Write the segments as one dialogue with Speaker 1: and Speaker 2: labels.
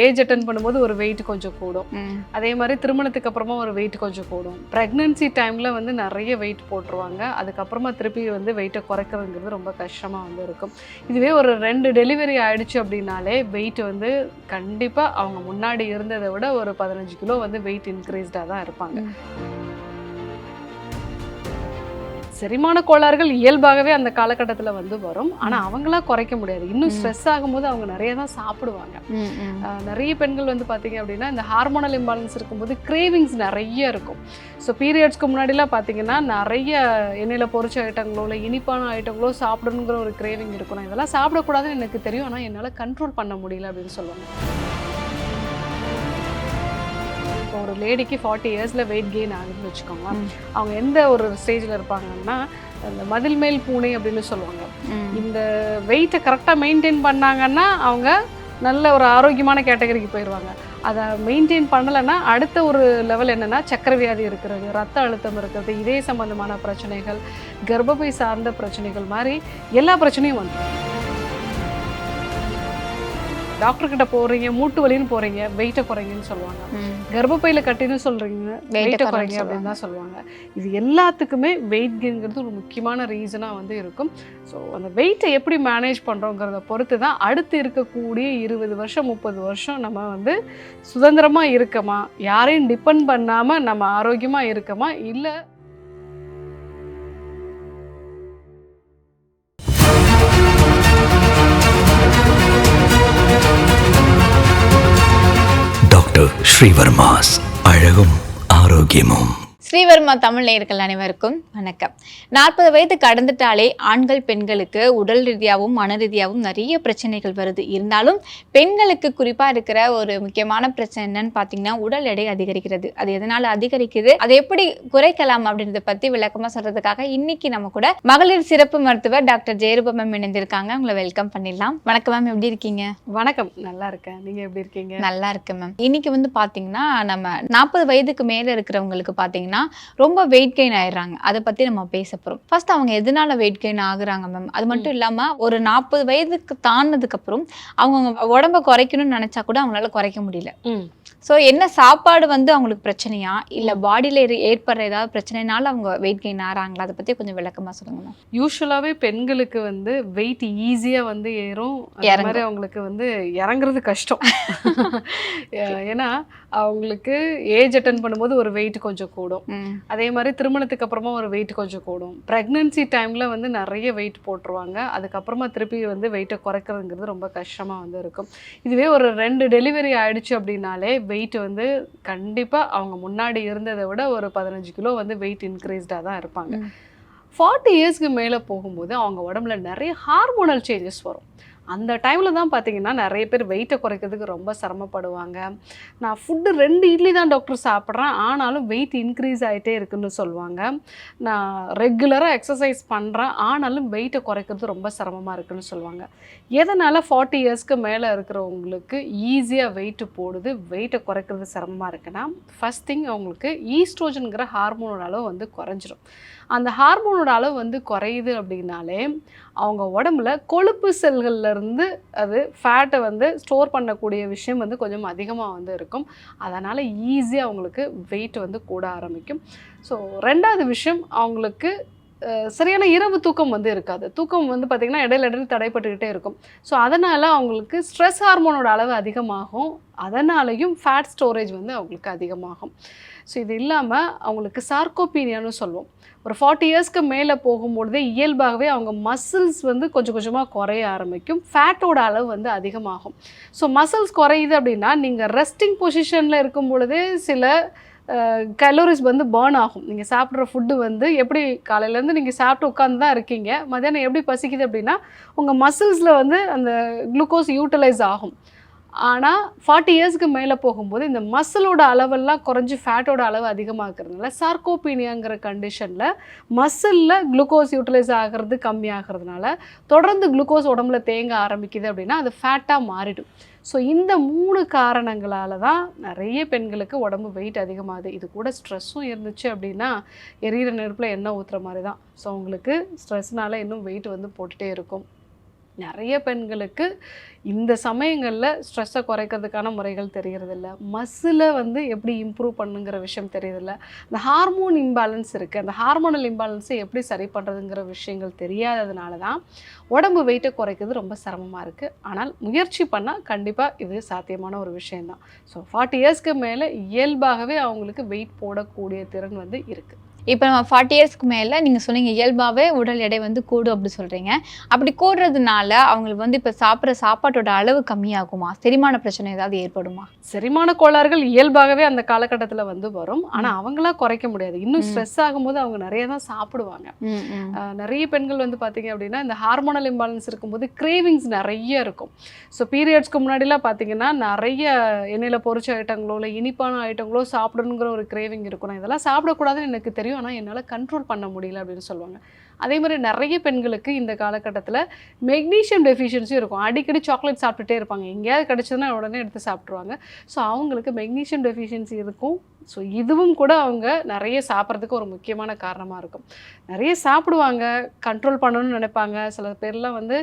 Speaker 1: Age attend பண்ணும்போது ஒரு wait கொஞ்சம் கூடும். அதே மாதிரி திருமணத்துக்கு அப்புறமா ஒரு வெயிட் கொஞ்சம் கூடும். ப்ரெக்னென்சி டைமில் வந்து நிறைய வெயிட் போட்டுருவாங்க. அதுக்கப்புறமா திருப்பி வந்து வெயிட்டை குறைக்கிறதுங்கிறது ரொம்ப கஷ்டமாக வந்து இருக்கும். இதுவே ஒரு ரெண்டு டெலிவரி ஆயிடுச்சு அப்படின்னாலே வெயிட் வந்து கண்டிப்பாக அவங்க முன்னாடி இருந்ததை விட ஒரு பதினஞ்சு கிலோ வந்து வெயிட் இன்க்ரீஸ்டாக தான் இருப்பாங்க. செரிமான கோளாறுகள் இயல்பாகவே அந்த காலகட்டத்தில் வந்து வரும். ஆனால் அவங்களா குறைக்க முடியாது. இன்னும். ஸ்ட்ரெஸ் ஆகும்போது அவங்க நிறைய தான் சாப்பிடுவாங்க. நிறைய பெண்கள் வந்து பார்த்தீங்க அப்படின்னா இந்த ஹார்மோனல் இம்பாலன்ஸ் இருக்கும்போது கிரேவிங்ஸ் நிறைய இருக்கும். ஸோ பீரியட்ஸ்க்கு முன்னாடிலாம் பார்த்தீங்கன்னா நிறைய எண்ணெயில் பொரிச்ச ஐட்டங்களோ இல்லை இனிப்பான ஐட்டங்களோ சாப்பிடணுங்கிற ஒரு கிரேவிங் இருக்கும். நான் இதெல்லாம் சாப்பிடக்கூடாதுன்னு எனக்கு தெரியும். ஆனால் என்னால் கண்ட்ரோல் பண்ண முடியல அப்படின்னு சொல்லுவாங்க. இப்போ ஒரு லேடிக்கு ஃபார்ட்டி இயர்ஸில் வெயிட் கெயின் ஆகுதுன்னு வச்சுக்கோங்களேன்
Speaker 2: ம்.
Speaker 1: அவங்க எந்த ஒரு ஸ்டேஜில் இருப்பாங்கன்னா அந்த மதில் மேல் பூனை அப்படின்னு சொல்லுவாங்க. இந்த வெயிட்டை கரெக்டாக மெயின்டைன் பண்ணாங்கன்னா அவங்க நல்ல ஒரு ஆரோக்கியமான கேட்டகரிக்கு போயிடுவாங்க அதை மெயின்டைன் பண்ணலைன்னா அடுத்த ஒரு லெவல் என்னென்னா சக்கரை வியாதி இருக்கிறது ரத்த அழுத்தம் இருக்கிறது இதய சம்பந்தமான பிரச்சனைகள் கர்ப்பப்பை சார்ந்த பிரச்சனைகள் மாதிரி எல்லா பிரச்சனையும் வந்துடும். டாக்டர் கிட்ட போறீங்க மூட்டு வலின்னு போறீங்க வெயிட்டை குறைங்கன்னு சொல்லுவாங்க. கர்ப்பப்பையில கட்டின்னு சொல்றீங்க
Speaker 2: Weight
Speaker 1: வெயிட்டை குறைங்க அப்படின்னு தான் சொல்லுவாங்க. இது எல்லாத்துக்குமே வெயிட் கெயின்ங்கிறது ஒரு முக்கியமான ரீசனாக வந்து இருக்கும். ஸோ அந்த வெயிட்டை எப்படி மேனேஜ் பண்ணுறோங்கிறத பொறுத்து தான் அடுத்து இருக்கக்கூடிய இருபது வருஷம் முப்பது வருஷம் நம்ம வந்து சுதந்திரமாக இருக்கமா? யாரையும் டிபெண்ட் பண்ணாமல் நம்ம ஆரோக்கியமாக இருக்கமா? இல்லை
Speaker 3: டாக்டர் ஸ்ரீவர்மாஸ். அழகும் ஆரோக்கியமும்.
Speaker 2: ஸ்ரீவர்மா தமிழ் நேயர்கள் அனைவருக்கும் வணக்கம். நாற்பது வயது கடந்துட்டாலே ஆண்கள் பெண்களுக்கு உடல் ரீதியாகவும் மன ரீதியாகவும் நிறைய பிரச்சனைகள் வருது. இருந்தாலும் பெண்களுக்கு குறிப்பாக இருக்கிற ஒரு முக்கியமான பிரச்சனை என்னன்னு பார்த்தீங்கன்னா உடல் எடை அதிகரிக்கிறது. அது எதனால அதிகரிக்குது? அதை எப்படி குறைக்கலாம் அப்படின்றத பற்றி விளக்கமாக சொல்றதுக்காக இன்னைக்கு நம்ம கூட மகளிர் சிறப்பு மருத்துவர் டாக்டர் ஜெயரூபம் மேம் இணைந்திருக்காங்க. உங்களை வெல்கம் பண்ணிடலாம். வணக்கம் மேம் எப்படி இருக்கீங்க?
Speaker 1: வணக்கம். நல்லா இருக்கேன். நீங்கள் எப்படி இருக்கீங்க?
Speaker 2: நல்லா இருக்கு மேம் இன்னைக்கு வந்து பாத்தீங்கன்னா நம்ம நாற்பது வயதுக்கு மேல இருக்கிறவங்களுக்கு பாத்தீங்கன்னா ரொம்ப வெயிட் கெயின் ஆயிடுறாங்க. அதை பத்தி நம்ம பேச போறோம். ஃபர்ஸ்ட் அவங்க எதனால வெயிட் கெயின் ஆகுறாங்க மேம் அது மட்டும் இல்லாம ஒரு நாற்பது வயதுக்கு தாண்டினதுக்கு அப்புறம் அவங்க உடம்ப குறைக்கணும்னு நினைச்சா கூட அவங்களால குறைக்க முடியல. ஸோ என்ன சாப்பாடு வந்து அவங்களுக்கு பிரச்சனையா? இல்ல பாடியில ஏற்படுற ஏதாவது பிரச்சனைனால அவங்க வெயிட் கெயின் ஆறாங்களா? அதை பத்தி கொஞ்சம் விளக்கமா சொல்லுங்க மேம்
Speaker 1: யூஸ்வலாகவே பெண்களுக்கு வந்து வெயிட் ஈஸியாக வந்து ஏறும். மாதிரி அவங்களுக்கு வந்து இறங்குறது கஷ்டம். ஏன்னா அவங்களுக்கு ஏஜ் அட்டன் பண்ணும்போது ஒரு வெயிட் கொஞ்சம் கூடும். அதே மாதிரி திருமணத்துக்கு அப்புறமா ஒரு வெயிட் கொஞ்சம் கூடும். ப்ரெக்னென்சி டைமில் வந்து நிறைய வெயிட் போட்டுருவாங்க. அதுக்கப்புறமா திருப்பி வந்து வெயிட்டை குறைக்கிறதுங்கிறது ரொம்ப கஷ்டமாக வந்து இருக்கும். இதுவே ஒரு ரெண்டு டெலிவரி ஆயிடுச்சு அப்படின்னாலே வெயிட் வந்து கண்டிப்பாக அவங்க முன்னாடி இருந்ததை விட ஒரு பதினஞ்சு கிலோ வந்து வெயிட் இன்க்ரீஸ்டாக தான் இருப்பாங்க. ஃபார்ட்டி இயர்ஸ்க்கு மேலே போகும்போது அவங்க உடம்புல நிறைய ஹார்மோனல் சேஞ்சஸ் வரும். அந்த டைமில் தான் பார்த்தீங்கன்னா நிறைய பேர் வெயிட்டை குறைக்கிறதுக்கு ரொம்ப சிரமப்படுவாங்க. நான் ஃபுட்டு ரெண்டு இட்லி தான் டாக்டர் சாப்பிட்றேன். ஆனாலும் வெயிட் இன்க்ரீஸ் ஆகிட்டே இருக்குன்னு சொல்லுவாங்க. நான் ரெகுலராக எக்ஸசைஸ் பண்ணுறேன் ஆனாலும் வெயிட்டை குறைக்கிறது ரொம்ப சிரமமாக இருக்குன்னு சொல்லுவாங்க. எதனால் ஃபார்ட்டி இயர்ஸ்க்கு மேலே இருக்கிறவங்களுக்கு ஈஸியாக வெயிட்டு போடுது வெயிட்டை குறைக்கிறது சிரமமாக இருக்குன்னா ஃபஸ்ட் திங் அவங்களுக்கு ஈஸ்ட்ரோஜனுங்கிற ஹார்மோனோட அளவு வந்து குறைஞ்சிரும். அந்த ஹார்மோனோட அளவு வந்து குறையுது அப்படின்னாலே அவங்க உடம்புல கொழுப்பு செல்களில் இருந்து அது ஃபேட்டை வந்து ஸ்டோர் பண்ணக்கூடிய விஷயம் வந்து கொஞ்சம் அதிகமாக வந்து இருக்கும். அதனால் ஈஸியாக அவங்களுக்கு வெயிட் வந்து கூட ஆரம்பிக்கும். ஸோ ரெண்டாவது விஷயம் அவங்களுக்கு சரியான இரவு தூக்கம் வந்து இருக்காது. தூக்கம் வந்து பார்த்திங்கன்னா இடையில இடையில தடைப்பட்டுக்கிட்டே இருக்கும். ஸோ அதனால் அவங்களுக்கு ஸ்ட்ரெஸ் ஹார்மோனோட அளவு அதிகமாகும். அதனாலையும் ஃபேட் ஸ்டோரேஜ் வந்து அவங்களுக்கு அதிகமாகும். ஸோ இது இல்லாமல் அவங்களுக்கு சார்கோபீனியான்னு சொல்லுவோம். ஒரு ஃபார்ட்டி இயர்ஸ்க்கு மேலே போகும்பொழுதே இயல்பாகவே அவங்க மசில்ஸ் வந்து கொஞ்சம் கொஞ்சமாக குறைய ஆரம்பிக்கும். ஃபேட்டோட அளவு வந்து அதிகமாகும். ஸோ மசில்ஸ் குறையுது அப்படின்னா நீங்கள் ரெஸ்டிங் பொசிஷனில் இருக்கும் பொழுதே சில கலோரிஸ் வந்து பேர்ன் ஆகும். நீங்கள் சாப்பிட்ற ஃபுட்டு வந்து எப்படி காலையிலேருந்து நீங்கள் சாப்பிட்டு உட்காந்து தான் இருக்கீங்க. மத்தியானம் எப்படி பசிக்குது அப்படின்னா உங்கள் மசில்ஸில் வந்து அந்த குளுக்கோஸ் யூட்டிலைஸ் ஆகும். ஆனால் ஃபார்ட்டி இயர்ஸ்க்கு மேலே போகும்போது இந்த மசிலோட அளவெல்லாம் குறைஞ்சி ஃபேட்டோட அளவு அதிகமாகிறதுனால சார்கோபீனியாங்கிற கண்டிஷனில் மசிலில் குளுக்கோஸ் யூட்டிலைஸ் ஆகிறது கம்மியாகிறதுனால தொடர்ந்து குளுக்கோஸ் உடம்புல தேங்க ஆரம்பிக்குது அப்படின்னா அது ஃபேட்டாக மாறிடும். ஸோ இந்த மூணு காரணங்களால் தான் நிறைய பெண்களுக்கு உடம்பு வெயிட் அதிகமாகுது. இது கூட ஸ்ட்ரெஸ்ஸும் இருந்துச்சு அப்படின்னா எரியிற நெருப்பில் எண்ணெய் ஊற்றுற மாதிரி தான் ஸோ உங்களுக்கு ஸ்ட்ரெஸ்னால இன்னும் வெயிட் வந்து போட்டுகிட்டே இருக்கும். நிறைய பெண்களுக்கு இந்த சமயங்களில் ஸ்ட்ரெஸ்ஸை குறைக்கிறதுக்கான முறைகள் தெரியறதில்ல. மசிலை வந்து எப்படி இம்ப்ரூவ் பண்ணுங்கிற விஷயம் தெரியறதில்ல. இந்த ஹார்மோன் இம்பேலன்ஸ் இருக்குது அந்த ஹார்மோனல் இம்பேலன்ஸை எப்படி சரி பண்ணுறதுங்கிற விஷயங்கள் தெரியாததுனால தான் உடம்பு வெயிட்டை குறைக்கிறது ரொம்ப சிரமமாக இருக்குது ஆனால் முயற்சி பண்ணால் கண்டிப்பாக இது சாத்தியமான ஒரு விஷயந்தான் ஸோ ஃபார்ட்டி இயர்ஸ்க்கு மேலே இயல்பாகவே அவங்களுக்கு வெயிட் போடக்கூடிய திறன் வந்து இருக்குது
Speaker 2: இப்போ நம்ம ஃபார்ட்டி இயர்ஸ்க்கு மேலே நீங்கள் சொன்னீங்க இயல்பாகவே உடல் எடை வந்து கூடும் அப்படி சொல்கிறீங்க அப்படி கூடுறதுனால அவங்களுக்கு வந்து இப்போ சாப்பிட்ற சாப்பாட்டோட அளவு கம்மியாகுமா? செரிமான பிரச்சனை ஏதாவது ஏற்படுமா?
Speaker 1: செரிமான கோளாறுகள் இயல்பாகவே அந்த காலகட்டத்தில் வந்து வரும். ஆனால் அவங்களா குறைக்க முடியாது. இன்னும். ஸ்ட்ரெஸ் ஆகும்போது அவங்க நிறைய தான் சாப்பிடுவாங்க. நிறைய பெண்கள் வந்து பார்த்தீங்க அப்படின்னா இந்த ஹார்மோனல் இம்பேலன்ஸ் இருக்கும்போது கிரேவிங்ஸ் நிறைய இருக்கும். ஸோ பீரியட்ஸ்க்கு முன்னாடிலாம் பார்த்தீங்கன்னா நிறைய எண்ணெயில் பொரிச்ச ஐட்டங்களோ இல்லை இனிப்பான ஐட்டங்களோ சாப்பிடணுங்கிற ஒரு கிரேவிங் இருக்கும். இதெல்லாம் சாப்பிடக்கூடாதுன்னு எனக்கு தெரியும். ஆனால் என்னால் கண்ட்ரோல் பண்ண முடியல அப்படின்னு சொல்லுவாங்க. அதே மாதிரி நிறைய பெண்களுக்கு இந்த காலகட்டத்தில் மெக்னீஷியம் டெஃபிஷியன்சியும் இருக்கும். அடிக்கடி சாக்லேட் சாப்பிட்டுட்டே இருப்பாங்க. எங்கேயாவது கிடச்சதுன்னா உடனே எடுத்து சாப்பிட்ருவாங்க ஸோ அவங்களுக்கு மெக்னீஷியம் டெஃபிஷியன்சி இருக்கும். ஸோ இதுவும் கூட அவங்க நிறைய சாப்பிட்றதுக்கு ஒரு முக்கியமான காரணமாக இருக்கும். நிறைய சாப்பிடுவாங்க கண்ட்ரோல் பண்ணணும்னு நினைப்பாங்க. சில பேர்லாம் வந்து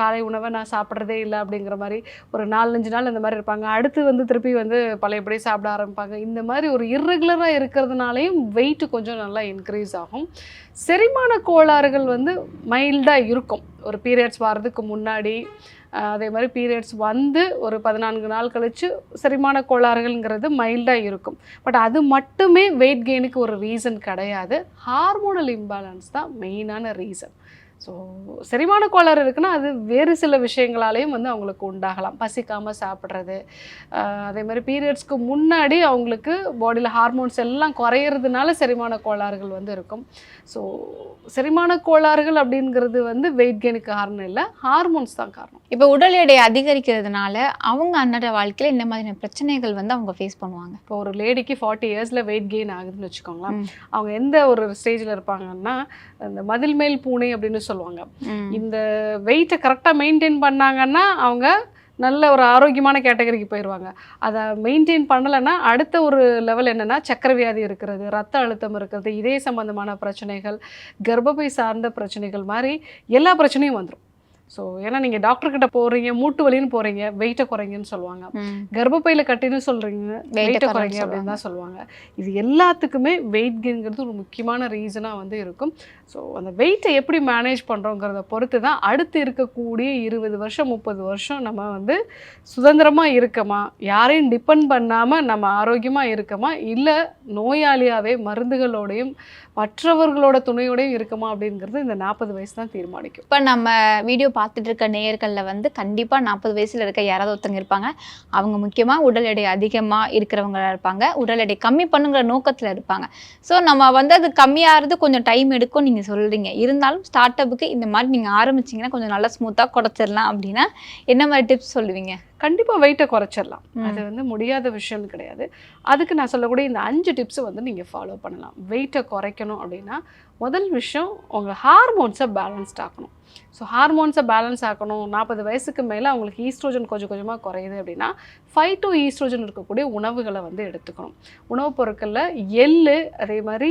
Speaker 1: காலை உணவை நான் சாப்பிட்றதே இல்லை அப்படிங்கிற மாதிரி ஒரு நாலஞ்சு நாள் இந்த மாதிரி இருப்பாங்க. அடுத்து வந்து திருப்பி வந்து பழையபடி சாப்பிட ஆரம்பிப்பாங்க. இந்த மாதிரி ஒரு இர்ரெகுலராக இருக்கிறதுனாலையும் வெயிட் கொஞ்சம் நல்லா இன்க்ரீஸ் ஆகும். செரிமான கோளாறுகள் வந்து மைல்டாக இருக்கும். ஒரு பீரியட்ஸ் வர்றதுக்கு முன்னாடி அதே மாதிரி பீரியட்ஸ் வந்து ஒரு பதினான்கு நாள் கழித்து செரிமான கோளாறுகள்ங்கிறது மைல்டாக இருக்கும். பட் அது மட்டுமே வெயிட் கெயினுக்கு ஒரு ரீசன் கிடையாது. ஹார்மோனல் இம்பேலன்ஸ் தான் மெயினான ரீசன் ஸோ செரிமான கோளாறு இருக்குன்னா அது வேறு சில விஷயங்களாலேயும் வந்து அவங்களுக்கு உண்டாகலாம். பசிக்காமல் சாப்பிட்றது அதே மாதிரி பீரியட்ஸ்க்கு முன்னாடி அவங்களுக்கு பாடியில் ஹார்மோன்ஸ் எல்லாம் குறையிறதுனால செரிமான கோளாறுகள் வந்து இருக்கும். ஸோ செரிமான கோளாறுகள் அப்படிங்கிறது வந்து வெயிட் கெயினுக்கு காரணம் இல்லை ஹார்மோன்ஸ் தான் காரணம்.
Speaker 2: இப்போ உடல் எடை அதிகரிக்கிறதுனால அவங்க அன்றாட வாழ்க்கையில் என்ன மாதிரியான பிரச்சனைகள் வந்து அவங்க ஃபேஸ் பண்ணுவாங்க.
Speaker 1: இப்போ ஒரு லேடிக்கு ஃபார்ட்டி இயர்ஸில் வெயிட் கெயின் ஆகுதுன்னு வச்சுக்கோங்களேன். அவங்க எந்த ஒரு ஸ்டேஜில் இருப்பாங்கன்னா இந்த மதில் மேல் பூனை அப்படின்னு சொல்லுவாங்க. இந்த வெயிட்டை கரெக்டாக மெயின்டைன் பண்ணாங்கன்னா அவங்க நல்ல ஒரு ஆரோக்கியமான கேட்டகரிக்கு போயிடுவாங்க அதை மெயின்டைன் பண்ணலைன்னா அடுத்த ஒரு லெவல் என்னென்னா சக்கரை வியாதி இருக்கிறது ரத்த அழுத்தம் இருக்கிறது இதய சம்பந்தமான பிரச்சனைகள் கர்ப்பப்பை சார்ந்த பிரச்சனைகள் மாதிரி எல்லா பிரச்சனையும் வந்துடும் ஸோ ஏன்னா நீங்கள் டாக்டர்கிட்ட போகிறீங்க மூட்டு வலின்னு போகிறீங்க வெயிட்டை குறைங்கன்னு சொல்லுவாங்க. கர்ப்பப்பையில் கட்டின்னு சொல்கிறீங்க
Speaker 2: Weight
Speaker 1: வெயிட்டை குறைங்க அப்படின்னு தான் சொல்லுவாங்க. இது எல்லாத்துக்குமே வெயிட் கெயின்ங்கிறது ஒரு முக்கியமான ரீசனாக வந்து இருக்கும். ஸோ அந்த வெயிட்டை எப்படி மேனேஜ் பண்ணுறோங்கிறத பொறுத்து தான் அடுத்து இருக்கக்கூடிய இருபது வருஷம் முப்பது வருஷம் நம்ம வந்து சுதந்திரமாக இருக்கமா யாரையும் டிபெண்ட் பண்ணாமல் நம்ம ஆரோக்கியமாக இருக்கமா இல்லை நோயாளியாகவே மருந்துகளோடையும் மற்றவர்களோட துணையோடையும் இருக்குமா அப்படிங்கிறது இந்த நாற்பது வயசு தான் தீர்மானிக்கும்.
Speaker 2: இப்போ நம்ம வீடியோ பார்த்துட்டு இருக்க நேயர்களில் வந்து கண்டிப்பாக நாற்பது வயசில் இருக்க யாராவது ஒருத்தங்க இருப்பாங்க. அவங்க முக்கியமாக உடல் எடை அதிகமாக இருக்கிறவங்களா இருப்பாங்க. உடல் எடை கம்மி பண்ணுங்கிற நோக்கத்தில் இருப்பாங்க. ஸோ நம்ம வந்து அது கம்மியாகிறது கொஞ்சம் டைம் எடுக்கும் நீங்கள் சொல்கிறீங்க இருந்தாலும் ஸ்டார்ட் அப்புக்கு இந்த மாதிரி நீங்கள் ஆரம்பிச்சிங்கன்னா கொஞ்சம் நல்லா ஸ்மூத்தாக குறைச்சிடலாம் அப்படின்னா என்ன மாதிரி டிப்ஸ் சொல்லுவீங்க?
Speaker 1: கண்டிப்பாக வெயிட்டை குறைச்சிடலாம். அது வந்து முடியாத விஷயம் கிடையாது. அதுக்கு நான் சொல்லக்கூடிய இந்த அஞ்சு டிப்ஸை வந்து நீங்கள் ஃபாலோ பண்ணலாம். வெயிட்டை குறைக்கணும் அப்படின்னா முதல் விஷயம் உங்கள் ஹார்மோன்ஸை பேலன்ஸ்ட் ஆக்கணும். ஸோ ஹார்மோன்ஸை பேலன்ஸ் ஆக்கணும். நாற்பது வயசுக்கு மேலே அவங்களுக்கு ஈஸ்ட்ரோஜன் கொஞ்சம் கொஞ்சமாக குறையுது அப்படின்னா ஃபைவ் டு ஈஸ்ட்ரோஜன் இருக்கக்கூடிய உணவுகளை வந்து எடுத்துக்கணும். உணவுப் பொருட்களில் எள் அதே மாதிரி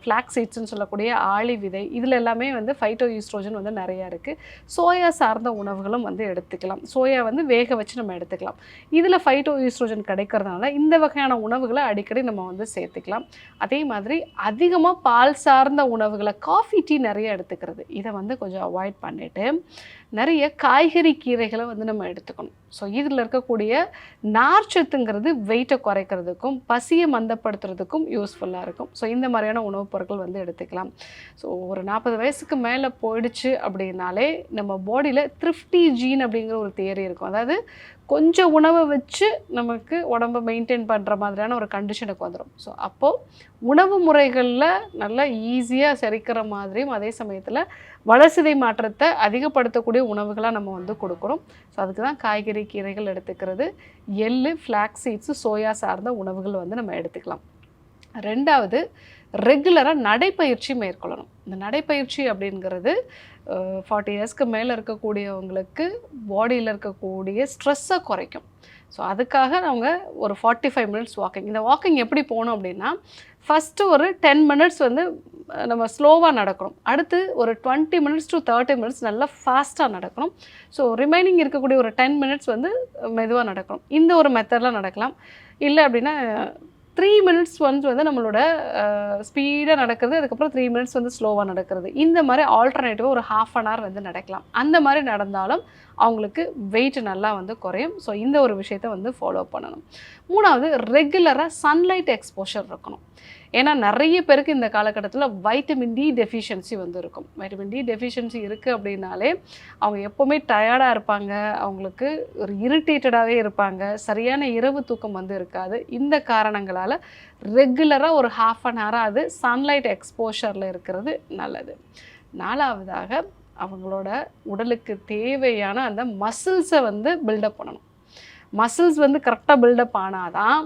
Speaker 1: ஃப்ளாக் சீட்ஸ்னு சொல்லக்கூடிய ஆளி விதை இதில் எல்லாமே வந்து ஃபைட்டோ ஈஸ்ட்ரோஜன் வந்து நிறையா இருக்குது சோயா சார்ந்த உணவுகளும் வந்து எடுத்துக்கலாம். சோயா வந்து வேக வச்சு நம்ம எடுத்துக்கலாம். இதில் ஃபைட்டோ ஈஸ்ட்ரோஜன் கிடைக்கிறதுனால இந்த வகையான உணவுகளை அடிக்கடி நம்ம வந்து சேர்த்துக்கலாம். அதே மாதிரி அதிகமாக பால் சார்ந்த உணவு உணவுகளை காஃபி டீ நிறைய எடுத்துக்கிறது. இதை வந்து கொஞ்சம் அவாய்ட் பண்ணிவிட்டு நிறைய காய்கறி கீரைகளை வந்து நம்ம எடுத்துக்கணும். ஸோ இதில் இருக்கக்கூடிய நார்ச்சத்துங்கிறது வெயிட்டை குறைக்கிறதுக்கும் பசியை மந்தப்படுத்துறதுக்கும் யூஸ்ஃபுல்லாக இருக்கும். ஸோ இந்த மாதிரியான உணவுப் பொருட்கள் வந்து எடுத்துக்கலாம். ஸோ ஒரு நாற்பது வயசுக்கு மேலே போயிடுச்சு அப்படின்னாலே நம்ம பாடியில் த்ரிஃப்டி ஜீன் அப்படிங்கிற ஒரு தியரி இருக்கும். அதாவது கொஞ்சம் உணவை வச்சு நமக்கு உடம்பை மெயின்டைன் பண்ணுற மாதிரியான ஒரு கண்டிஷனுக்கு வந்துடும் ஸோ அப்போது உணவு முறைகளில் நல்லா ஈஸியாக செரிக்கிற மாதிரியும் அதே சமயத்தில் வளர்சிதை மாற்றத்தை அதிகப்படுத்தக்கூடிய உணவுகளாக நம்ம வந்து கொடுக்குறோம். ஸோ அதுக்கு தான் காய்கறி கீரைகள் எடுத்துக்கிறது எள்ளு ஃப்ளாக் சீட்ஸு சோயா சார்ந்த உணவுகள் வந்து நம்ம எடுத்துக்கலாம். ரெண்டாவது ரெகுலராக நடைப்பயிற்சி மேற்கொள்ளணும். இந்த நடைப்பயிற்சி அப்படிங்கிறது ஃபார்ட்டி இயர்ஸ்க்கு மேலே இருக்கக்கூடியவங்களுக்கு பாடியில் இருக்கக்கூடிய ஸ்ட்ரெஸ்ஸை குறைக்கும். ஸோ அதுக்காக அவங்க ஒரு ஃபார்ட்டி ஃபைவ் மினிட்ஸ் வாக்கிங் இந்த வாக்கிங் எப்படி போகணும் அப்படின்னா ஃபஸ்ட்டு ஒரு டென் மினிட்ஸ் வந்து நம்ம ஸ்லோவாக நடக்கணும். அடுத்து ஒரு twenty minutes to thirty minutes நல்லா ஃபாஸ்ட்டாக நடக்கணும். ஸோ ரிமைனிங் இருக்கக்கூடிய ஒரு டென் மினிட்ஸ் வந்து மெதுவாக நடக்கணும். இந்த ஒரு மெத்தடில் நடக்கலாம். இல்லை அப்படின்னா த்ரீ மினிட்ஸ் ஒன்ஸ் வந்து நம்மளோட ஸ்பீடாக நடக்கிறது அதுக்கப்புறம் த்ரீ மினிட்ஸ் வந்து ஸ்லோவாக நடக்கிறது. இந்த மாதிரி ஆல்டர்னேட்டிவாக ஒரு ஹாஃப் அன் ஹவர் வந்து நடக்கலாம். அந்த மாதிரி நடந்தாலும் அவங்களுக்கு வெயிட் நல்லா வந்து குறையும். ஸோ இந்த ஒரு விஷயத்தை வந்து ஃபாலோ பண்ணணும். மூணாவது ரெகுலராக சன்லைட் எக்ஸ்போஷர் இருக்கணும். ஏன்னா நிறைய பேருக்கு இந்த காலகட்டத்தில் வைட்டமின் டி டெஃபிஷியன்சி வந்து இருக்கும். வைட்டமின் டி டெஃபிஷியன்சி இருக்குது அப்படின்னாலே அவங்க எப்போவுமே டயர்டாக இருப்பாங்க. அவங்களுக்கு ஒரு இரிட்டேட்டடாகவே இருப்பாங்க. சரியான இரவு தூக்கம் வந்து இருக்காது. இந்த காரணங்களால் ரெகுலராக ஒரு ஹாஃப் அன் ஹவராக சன்லைட் எக்ஸ்போஷரில் இருக்கிறது நல்லது. நாலாவதாக அவங்களோட உடலுக்கு தேவையான அந்த மசில்ஸை வந்து பில்டப் பண்ணணும். மசில்ஸ் வந்து கரெக்டாக பில்டப் ஆனாதான்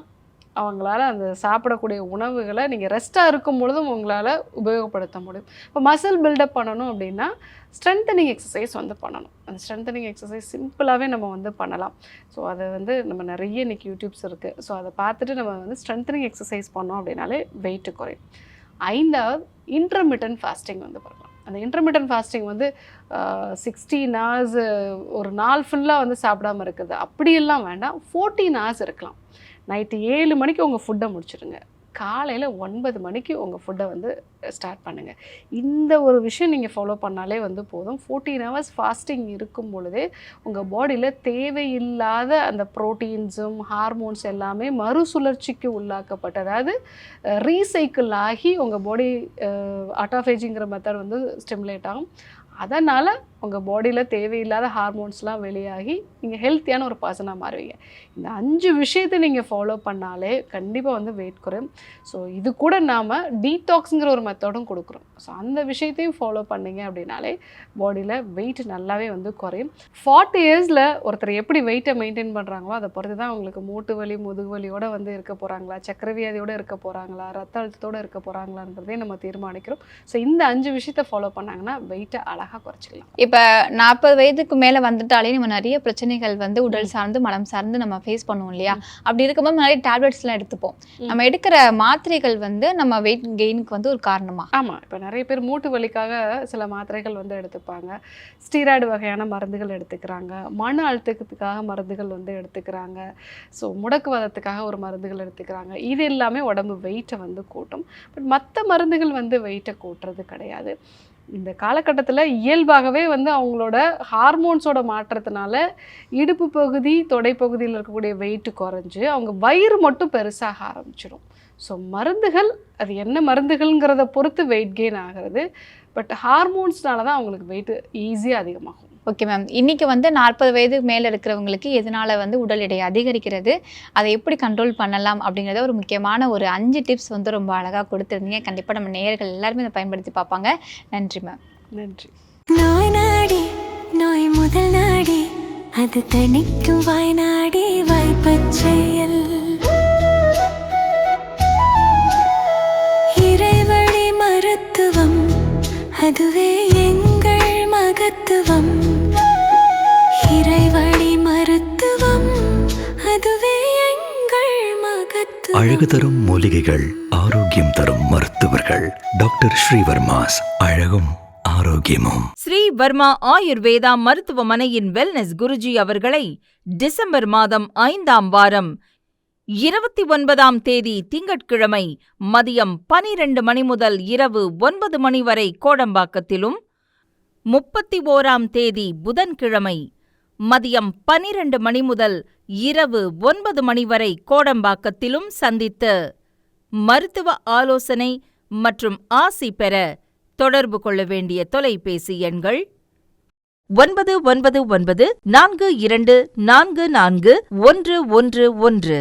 Speaker 1: அவங்களால அந்த சாப்பிடக்கூடிய உணவுகளை நீங்கள் ரெஸ்ட்டாக இருக்கும் பொழுதும் உங்களால் உபயோகப்படுத்த முடியும். இப்போ மசில் பில்டப் பண்ணணும் அப்படின்னா ஸ்ட்ரென்தனிங் எக்ஸசைஸ் வந்து பண்ணணும். அந்த ஸ்ட்ரென்தனிங் எக்ஸசைஸ் சிம்பிளாகவே நம்ம வந்து பண்ணலாம். ஸோ அதை வந்து நம்ம நிறைய இன்றைக்கி யூடியூப்ஸ் இருக்குது ஸோ அதை பார்த்துட்டு நம்ம வந்து ஸ்ட்ரென்தனிங் எக்ஸசைஸ் பண்ணோம் அப்படின்னாலே வெயிட்டு குறையும். ஐந்தாவது இன்டர்மீடியன்ட் ஃபாஸ்டிங் வந்து பார்க்கலாம் அந்த இன்டர்மீடியன்ட் ஃபாஸ்டிங் வந்து சிக்ஸ்டீன் ஹவர்ஸ் ஒரு நாள் ஃபுல்லாக வந்து சாப்பிடாம இருக்குது. அப்படியெல்லாம் வேண்டாம். ஃபோர்டீன் ஹவர்ஸ் இருக்கலாம். நைட்டு ஏழு மணிக்கு உங்கள் ஃபுட்டை முடிச்சிடுங்க காலையில் ஒன்பது மணிக்கு உங்கள் ஃபுட்டை வந்து ஸ்டார்ட் பண்ணுங்கள் இந்த ஒரு விஷயம் நீங்கள் ஃபாலோ பண்ணாலே வந்து போதும். ஃபோர்டீன் ஹவர்ஸ் ஃபாஸ்டிங் இருக்கும் பொழுதே உங்கள் பாடியில் தேவையில்லாத அந்த ப்ரோட்டீன்ஸும் ஹார்மோன்ஸ் எல்லாமே மறுசுழற்சிக்கு உள்ளாக்கப்பட்ட அதாவது ரீசைக்கிள் ஆகி உங்கள் பாடி ஆட்டோஃபேஜிங்கிற மெத்தட் வந்து ஸ்டிமுலேட் ஆகும். அதனால் உங்கள் பாடியில் தேவையில்லாத ஹார்மோன்ஸ்லாம் வெளியாகி நீங்கள் ஹெல்த்தியான ஒரு பர்சனாக மாறுவீங்க. இந்த அஞ்சு விஷயத்தை நீங்கள் ஃபாலோ பண்ணாலே கண்டிப்பாக வந்து வெயிட் குறையும். ஸோ இது கூட நாம் டீடாக்ஸுங்கிற ஒரு மெத்தடும் கொடுக்குறோம். ஸோ அந்த விஷயத்தையும் ஃபாலோ பண்ணீங்க அப்படின்னாலே பாடியில் வெயிட் நல்லாவே வந்து குறையும். ஃபார்ட்டி இயர்ஸில் ஒருத்தர் எப்படி வெயிட்டை மெயின்டைன் பண்ணுறாங்களோ அதை பொறுத்து தான் அவங்களுக்கு மூட்டு வலி முதுகு வலியோடு வந்து இருக்க போகிறாங்களா சக்கரவியாதியோடு இருக்க போகிறாங்களா ரத்த அழுத்தத்தோடு இருக்க போகிறாங்களான்றதே நம்ம தீர்மானிக்கிறோம். ஸோ இந்த அஞ்சு விஷயத்தை ஃபாலோ பண்ணாங்கன்னா வெயிட்டை அழகாக குறைச்சிக்கலாம்.
Speaker 2: இப்போ நாற்பது வயதுக்கு மேலே வந்துட்டாலே நம்ம நிறைய பிரச்சனைகள் வந்து உடல் சார்ந்து மனம் சார்ந்து நம்ம ஃபேஸ் பண்ணுவோம் இல்லையா? அப்படி இருக்கும்போது நிறைய டேப்லெட்ஸ்லாம் எடுத்துப்போம். நம்ம எடுக்கிற மாத்திரைகள் வந்து நம்ம வெயிட் கெயினுக்கு வந்து ஒரு காரணமா?
Speaker 1: ஆமாம் இப்போ நிறைய பேர் மூட்டு வலிக்காக சில மாத்திரைகள் வந்து எடுத்துப்பாங்க. ஸ்டீராய்டு வகையான மருந்துகள் எடுத்துக்கிறாங்க. மன அழுத்தத்துக்காக மருந்துகள் வந்து எடுத்துக்கிறாங்க. ஸோ முடக்குவாதத்துக்காக ஒரு மருந்துகள் எடுத்துக்கிறாங்க. இது எல்லாமே உடம்பு வெயிட்டை வந்து கூட்டும். பட் மற்ற மருந்துகள் வந்து வெயிட்டை கூட்டுறது கிடையாது. இந்த காலகட்டத்தில் இயல்பாகவே வந்து அவங்களோட ஹார்மோன்ஸோட மாற்றத்தினால இடுப்பு பகுதி தொடை பகுதியில் இருக்கக்கூடிய வெயிட்டு குறைஞ்சி அவங்க வயிறு மட்டும் பெருசாக ஆரம்பிச்சிடும் ஸோ மருந்துகள் அது என்ன மருந்துகள்ங்கிறத பொறுத்து வெயிட் கெயின் ஆகிறது. பட் ஹார்மோன்ஸ்னால தான் அவங்களுக்கு வெயிட்டு ஈஸியாக அதிகமாகும்.
Speaker 2: ஓகே மேம் இன்னைக்கு வந்து நாற்பது வயது மேலே இருக்கிறவங்களுக்கு எதனால வந்து உடல் எடை அதிகரிக்கிறது அதை எப்படி கண்ட்ரோல் பண்ணலாம் அப்படிங்கிறத ஒரு முக்கியமான ஒரு அஞ்சு டிப்ஸ் வந்து ரொம்ப அழகாக கொடுத்துருந்தீங்க. கண்டிப்பாக நம்ம நேயர்கள் எல்லாருமே இதை பயன்படுத்தி பார்ப்பாங்க. நன்றி மேம்
Speaker 1: நன்றி.
Speaker 4: நோய் நாடி நோய் முதல் நாடி அது தணிக்கும் வாய் நாடி வாய்ப்பச் செயல். இறைவழி மருத்துவம் அதுவே எங்கள் மகத்துவம். இறைவழி மருத்துவம். அதுவே எங்கள் மகத்துவம்.
Speaker 3: அழகு தரும் மூலிகைகள் ஆரோக்கியம் தரும் மருத்துவர்கள். டாக்டர் ஸ்ரீவர்மாஸ் அழகும் ஆரோக்கியமும்.
Speaker 5: ஸ்ரீ வர்மா ஆயுர்வேதா மருத்துவமனையின் வெல்னஸ் குருஜி அவர்களை டிசம்பர் மாதம் ஐந்தாம் வாரம் இருபத்தி ஒன்பதாம் தேதி திங்கட்கிழமை மதியம் பனிரெண்டு மணி முதல் இரவு ஒன்பது மணி வரை கோடம்பாக்கத்திலும் முப்பத்தி ஓராம் தேதி புதன்கிழமை மதியம் பனிரெண்டு மணி முதல் இரவு ஒன்பது மணி வரை கோடம்பாக்கத்திலும் சந்தித்து மருத்துவ ஆலோசனை மற்றும் ஆசி பெற தொடர்பு கொள்ள வேண்டிய தொலைபேசி எண்கள் ஒன்பது ஒன்பது ஒன்பது நான்கு இரண்டு நான்கு நான்கு ஒன்று ஒன்று ஒன்று.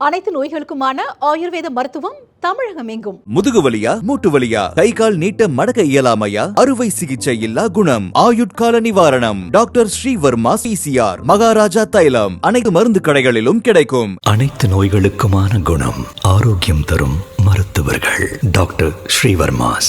Speaker 6: அனைத்து நோய்களுக்குமான ஆயுர்வேத மருத்துவம் தமிழகம் எங்கும்
Speaker 7: முதுகு வலியா மூட்டு வலியா கை கால் நீட்ட மடக்க இயலாமையா அறுவை சிகிச்சை இல்லா குணம் ஆயுட்கால நிவாரணம். டாக்டர் ஸ்ரீவர்மா சிசிஆர் மகாராஜா தைலம். அனைத்து மருந்து கடைகளிலும் கிடைக்கும்.
Speaker 3: அனைத்து நோய்களுக்குமான குணம் ஆரோக்கியம் தரும் மருத்துவர்கள். டாக்டர் ஸ்ரீவர்மாஸ்.